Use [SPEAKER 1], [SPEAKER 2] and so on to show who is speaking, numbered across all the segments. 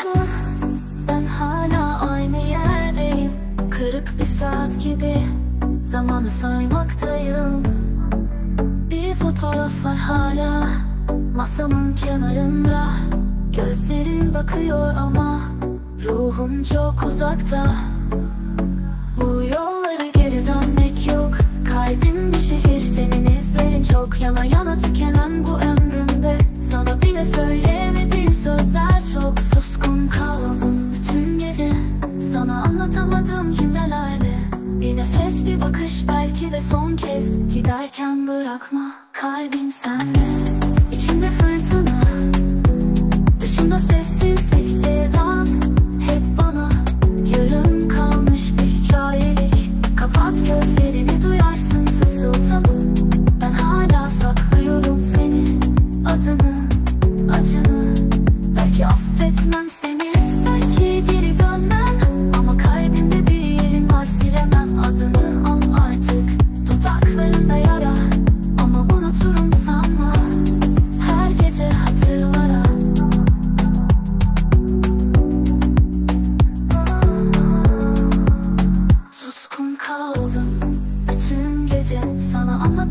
[SPEAKER 1] uzun Ben hala aynı yerdeyim. Kırık bir saat gibi Zamanı saymaktayım. Bir fotoğraf var hala Masamın kenarında. Gözlerin bakıyor ama Ruhum çok uzakta. Bakış belki de son kez. Giderken bırakma kalbim sende. İçimde fırtına Dışımda sessizlik sevdam. Hep bana yarım kalmış bir hikayelik. Kapat gözlerini duyarsın fısıltılı Ben hala saklıyorum seni Adını,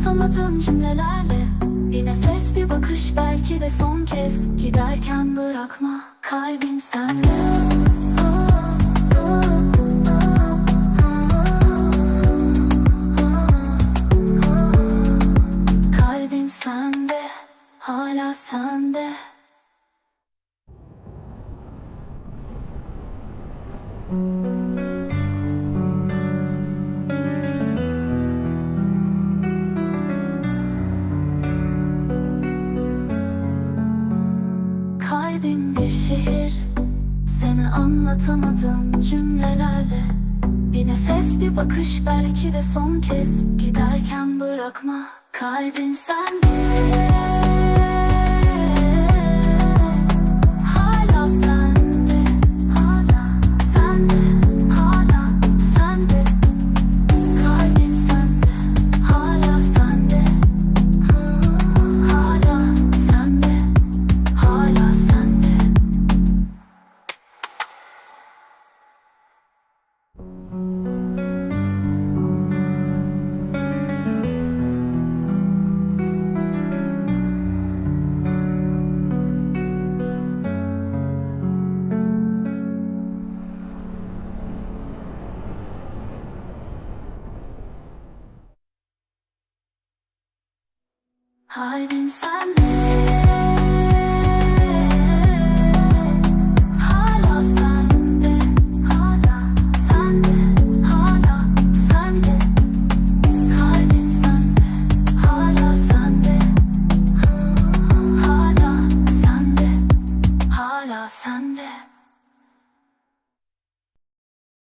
[SPEAKER 1] Sana anlatamadığım cümlelerle Bir nefes bir bakış belki de son kez. Giderken bırakma kalbim sende. Kalbim sende, hala sende. Kalbim anlatamadım cümlelerle. Bir nefes bir bakış belki de son kez. Giderken bırakma kalbim sende Kalbim sende